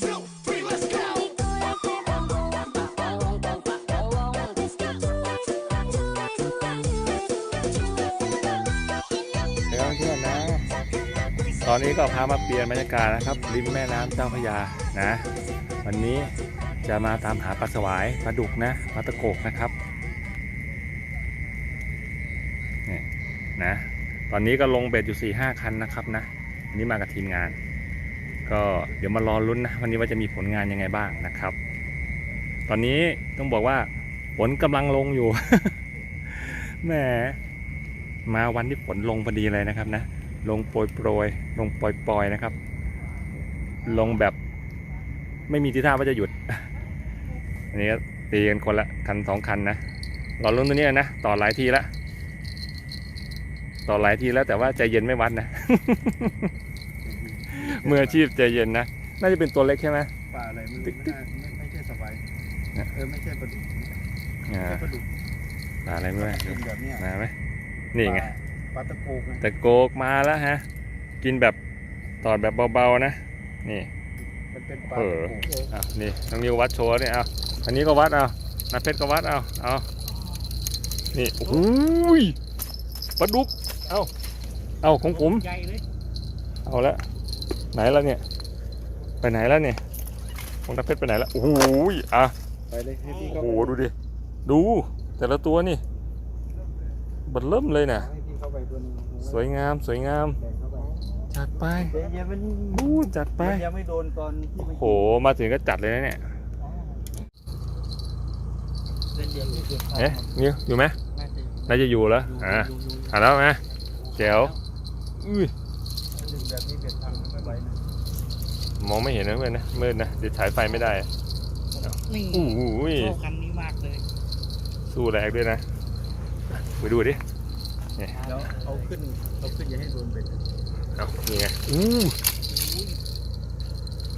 two, three, let's go. เดี๋ยวเพื่อนนะ ตอนนี้ก็พามาเปลี่ยนบรรยากาศนะครับ ริมแม่น้ำเจ้าพระยานะ วันนี้จะมาตามหาปลาสวายปลาดุกนะปลาตะโกกนะครับนี่นะ ตอนนี้ก็ลงเบ็ดอยู่4ี่ห้าคันนะครับนะวันนี้มากับทีมงาน ก็เดี๋ยวมารอลุ้นนะวันนี้ว่าจะมีผลงานยังไงบ้างนะครับ ตอนนี้ต้องบอกว่าฝนกำลังลงอยู่ แหมมาวันที่ฝนลงพอดีเลยนะครับนะ ลงโปรยโปรยลงปล่อยปอยนะครับ ลงแบบไม่มีทีท่าว่าจะหยุด อันนี้ก็ตีกันคนละคันสองคันนะรอลุ้นตัวนี้นะ ต่อหลายทีละ ต่อหลายทีแล้วแต่ว่าใจเย็นไม่วัดนะ มืออาชีพใจเย็นนะ น่าจะเป็นตัวเล็กใช่ไหมปลาอะไรไม่ติ๊รู้กไม่ติ๊กน่าไม่ไม่ใช่สบายนะเออไม่ใช่ปลาดุกอ่าปลาดุกปลาอะไรไม่รู้เป็นแบบเนี้ยมาไหมนี่ไง ปลาปลาตะโกกนะแต่โกกมาแล้วฮะ กินแบบตอดแบบเบาๆนะ นี่ มันเป็นปลาเอตะอโกกเอานี่น้องนิววัดโชว์เนี่ยเอาอันนี้ก็วัดเอานาเพชรก็วัดเอาเอานี่โอ้ยปลาดุกเอาเอาของผม ใหญ่เลยเอาละ ไหนแล้วเนี่ย ไปไหนแล้วเนี่ยของนาเพชรไปไหนแล้วโอ้โหอะไปเลยให้พี่โอ้เข้าโหไปดูดิ ดู แต่ละตัวนี่บัดเริ่มเลยนะให้พี่เข้าไปตัวหนึงสวยงามสวยงาม แบ่งเข้าไปจัดไปเดี๋ยวยังมันอู้จัดไปยังไม่โดนตอนที่โอ้ไปโห มาถึงก็จัดเลยนะเนี่ยเส้นเดียวที่เกิดเอ๊ะนิวอยู่ไหมน่าจะน่าจะอยู่แล้ว อ่าอยู่อยู่อ่าแล้วไหมแจ๋วอุ้ยดึง แบบนี้เปลี่ยนทางไม่ไหวนะมองไม่เห็นนะเพื่อนนะมืดนะเดี๋ยวฉายไฟไม่ได้นี่อู้หูยเข้าคันนี้มากเลย สู้แรงด้วยนะไปดูดิแล้วเอาขึ้นเอาขึ้นอย่าให้โดนเบ็ดเอานี่ไงอู้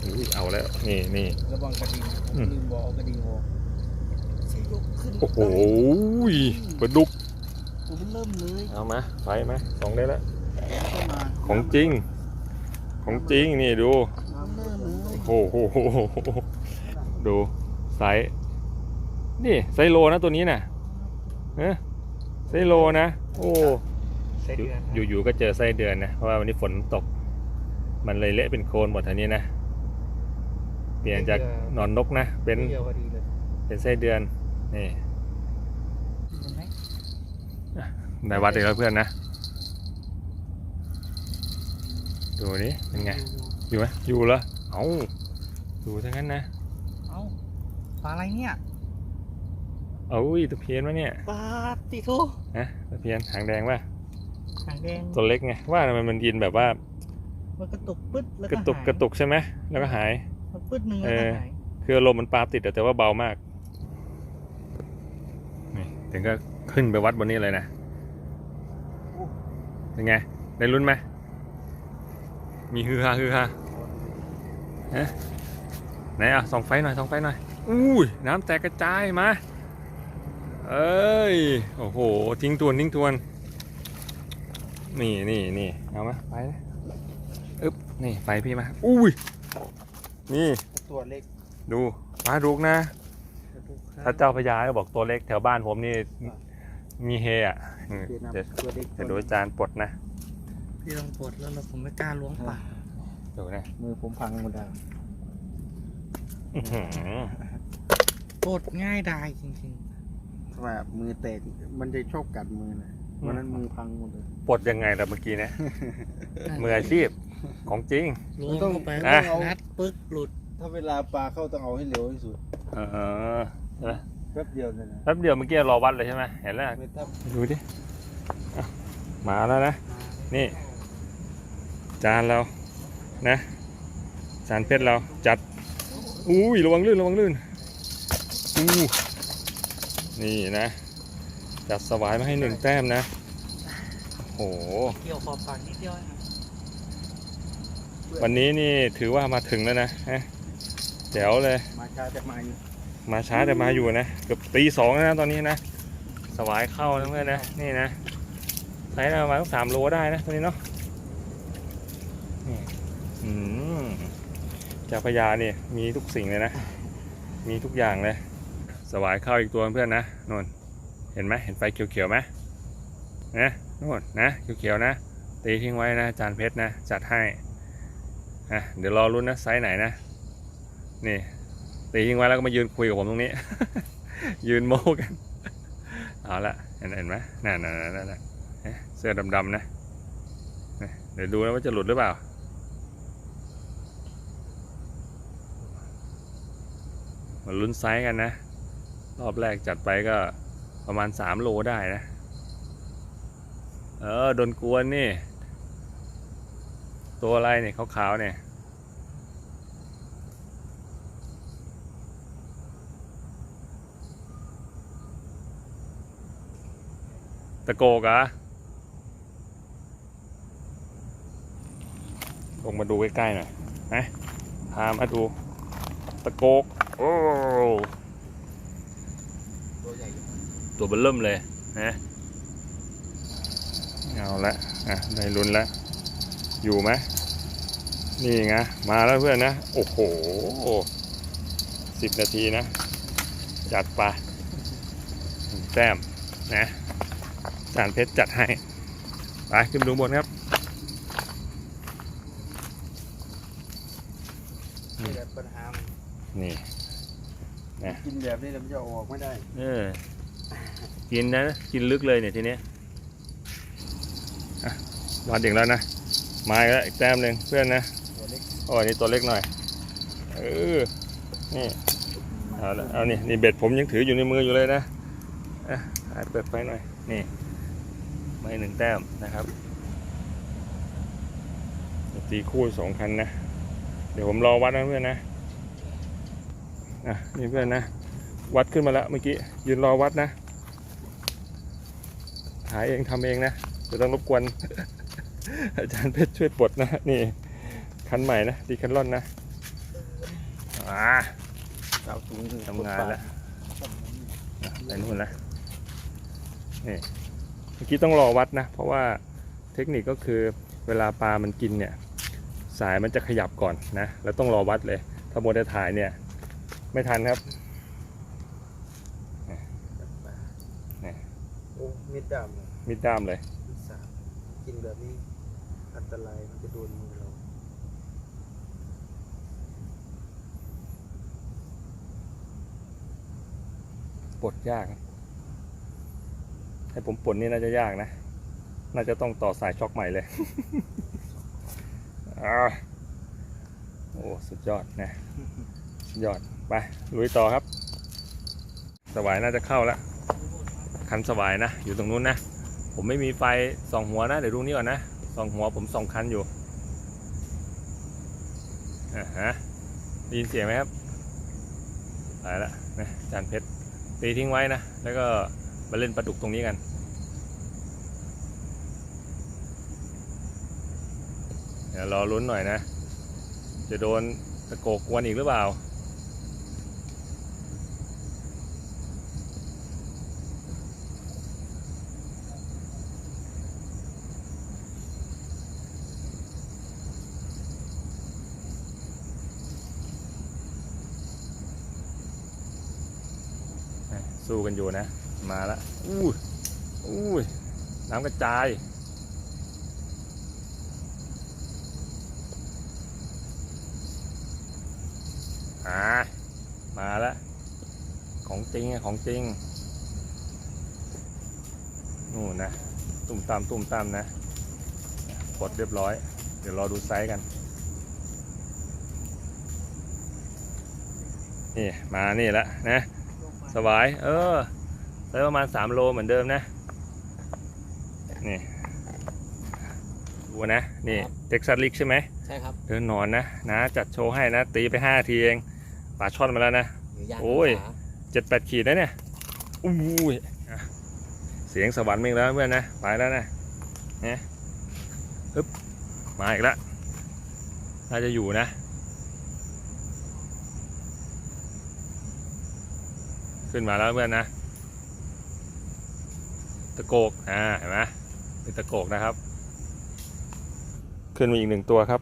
อุ้ยเอาแล้วนี่นี่ระวังกระดิ่งอืมลืมบอกเอากระดิ่งออกใช่ยกขึ้นโอ้โหปลาดุกโอ้มันเริ่มเลย เอามาไฟไหมสองได้แล้วเข้ามาของจริง ของจริงนี่ดูน้ำเริ่มเลยโอ้โหดูไซส์นี่ไซส์โลนะตัวนี้น่ะเอ๊ะไซส์โลนะ โอ้ใส่เดือนอยู่อยู่ๆก็เจอไส้เดือนนะ เพราะว่าวันนี้ฝนตก มันเลยเละเป็นโคลนหมดทันนี้นะ เปลี่ยนจากหนอนนกนะ เป็นเดียวพอดีเลยเป็นไส้เดือน นี่ได้วัดอีกแล้วเพื่อนนะ ดูนี้เป็นไง อยู่ไหมอยู่เหรอเอ้าอยู่ทั้งนั้นนะ เอ้าปลาอะไรเนี่ยเอ้ยตะเพียนวะเนี่ยปลาติโทนะตะเพียนหางแดงป่ะหางแดงตัวเล็กไงว่าทำไมมันกินแบบว่ามันกระตุกปึ๊ดแล้วกก็ระตุกหายกระตุกใช่ไหมแล้วก็หายมันปึ๊ดหนึ่งแล้วเอก็อหายคืออารมณ์มันปลาติดอะแต่ว่าเบามากนี่ถึงก็ขึ้นไปวัดบนนี้เลยนะเป็นไงได้ลุ้นไหม มีฮือฮาฮือฮาฮะไหนอะส่องไฟหน่อยส่องไฟหน่อยอุ้ยน้ำแตกกระจายมาเอ้ยโอ้โหทิ้งทวนทิ้งทวน นี่นี่นี่เอามาไฟนะอึ๊บนี่ไฟพี่มาอุ้ยนี่ตัวเล็กดูปลาดุกนะกระตุกถ้าเจ้าพญาก็บอกตัวเล็กแถวบ้านผมนี่มีเฮอะอืมเดี๋ยวนะเดี๋ยวตัวเล็กเดี๋ยวดูอาจารย์ปลดนะ พี่ลองปลดแล้วเราผมไม่กล้าล้วงปากดูนะมือผมพังหมดแล้วอื้อหือปลดง่ายดายจริงๆว่ามือแตกมันจะชอบกัดมือนะวันนั้นมือพังหมดเลย ปลดยังไงแต่เมื่อกี้นะมืออาชีพของจริง ล้วงเข้าไปอะนัดปึ๊กหลุดถ้าเวลาปลาเข้าต้องเอาให้เร็วที่สุดเออใช่ไหมแป๊บเดียวเลยนะแป๊บเดียวเมื่อกี้รอวัดเลยใช่ไหมเห็นแล้ว ไม่ต้องดูดิอะมาแล้วนะ นี่ จานเรานะจานเพชรเราจัดอุ้ยระวังลื่นระวังลื่นอู้นี่นะ จัดสวายมาให้หนึ่งแต้มนะโอ้โหเกี่ยวขอบปากนิดเดียวเองวันนี้นี่ถือว่ามาถึงแล้วนะฮะแจ๋วเลย มาช้าแต่มาอยู่มาช้าแต่มาอยู่นะเกือบตีสองแล้วนะตอนนี้นะ สวายเข้านะเพื่อนนะนี่นะไซส์ประมาณสักสามโลได้นะตัวนี้เนาะนี่อืม เจ้าพระยานี่มีทุกสิ่งเลยนะ มีทุกอย่างเลย สวายเข้าอีกตัวเพื่อนนะนนเห็นไหมเห็นไฟเขียวๆไหมนะนู่นนะเขียวๆนะ ตีทิ้งไว้นะจานเพชรนะ จัดให้อะเดี๋ยวรอรุ้นนะไซส์ไหนนะ นี่ตีทิ้งไว้แล้วก็มายืนคุยกับผมตรงนี้ ยืนโม้กัน เอาละเห็นเห็นไหมนั่นนั่นนั่นนั่นเสื้อดำๆนะ เดี๋ยวดูนะว่าจะหลุดหรือเปล่า มาลุ้นไซส์กันนะ รอบแรกจัดไปก็ประมาณ 3 โลได้นะ เออโดนกวนนี่ ตัวอะไรเนี่ยขาวๆเนี่ยตะโกกอะลงมาดูใกล้ๆหน่อยนะพามาดูตะโกก โอ้ตัวใหญ่อยู่ตัวเบลเริ่มเลยนะเอาละอะได้ลุ้นแล้วอยู่ไหมนี่ไงมาแล้วเพื่อนนะ โอ้โหสิบนาทีนะ จัดไปหนึ่งแต้มนะจานเพชรจัดให้ ไปขึ้นดูบนครับนี่ นนี่นะกินแบบนี้แล้วมันจะเอาออกไม่ได้ เออ กินนะ กินลึกเลยเนี่ยทีเนี้ยอะวัดอีกแล้วนะ มาอีกแล้วอีกแต้มหนึ่งเพื่อนนะตัวเล็กโอ้ยนี่ตัวเล็กหน่อย เออ นี่ เอาละเอานี่นี่เบ็ดผมยังถืออยู่ในมืออยู่เลยนะอะถ่ายเปิดไฟหน่อย นี่ไม่หนึ่งแต้มนะครับตีคู่สองคันนะ เดี๋ยวผมรอวัดนะเพื่อนนะ่ะนี่เพื่อนนะ วัดขึ้นมาแล้วเมื่อกี้ ยืนรอวัดนะ หาเองทำเองนะจะต้องรบกวน อาจารย์เพชรช่วยปลดนะ นี่ คันใหม่นะ ดีคันร่อนนะอ่าสาถึงทำงานแล้วไปนู่นนะนี่เมื่อกี้ต้องรอวัดนะ เพราะว่าเทคนิคก็คือเวลาปลามันกินเนี่ย สายมันจะขยับก่อนนะ แล้วต้องรอวัดเลย ถ้าโมเดลถ่ายเนี่ย ไม่ทันครับโอ้มีดดำเลยมิดด้ามเลย มีดสามกินแบบนี้อันตรายมันจะโดนมือเราปลดยากครับให้ผมปลดนี่น่าจะยากนะ น่าจะต้องต่อสายช็อคใหม่เลย อ่าโอ้ สุดยอดนะ สุดยอด ไปลุยต่อครับ สวายน่าจะเข้าแล้วคันสวายนะ อยู่ตรงนู้นนะ ผมไม่มีไฟสองหัวนะ เดี๋ยวดูนี่ก่อนนะสองหัวผมสองคันอยู่อ่าฮะได้ยินเสียงไหมครับไปละนะจานเพชรตีทิ้งไว้นะ แล้วก็มาเล่นปลาดุกตรงนี้กันเดี๋ยวรอลุ้นหน่อยนะ จะโดนตะโกกกวนอีกหรือเปล่า สู้กันอยู่นะ มาแล้วอู้ยอู้ยน้ำกระจาย อ่า มาแล้วของจริงอะของจริง นู่นนะ ตุ่มตามตุ่มตามนะกดเรียบร้อย เดี๋ยวรอดูไซส์กัน นี่ มานี่แล้วนะ สบาย เออไซส์ประมาณ 3 โลเหมือนเดิมนะ นี่ดูนะ นี่เท็กซัสลิกใช่ไหมใช่ครับ เดินนอนนะ นะจัดโชว์ให้นะ ตีไปห้าทีเองปลาช่อนมาแล้วนะหรือย่างโอ้ยขาเจ็ดแปดขีดนะเนี่ยอู้ยอะเสียงสวรรค์มาอีกแล้วเพื่อนนะ ไปแล้วนะเนี่ยฮึบมาอีกแล้วน่าจะอยู่นะ ขึ้นมาแล้วเพื่อนนะ ตะโกกอ่าเห็นไหมเป็นตะโกกนะครับ ขึ้นมาอีกหนึ่งตัวครับ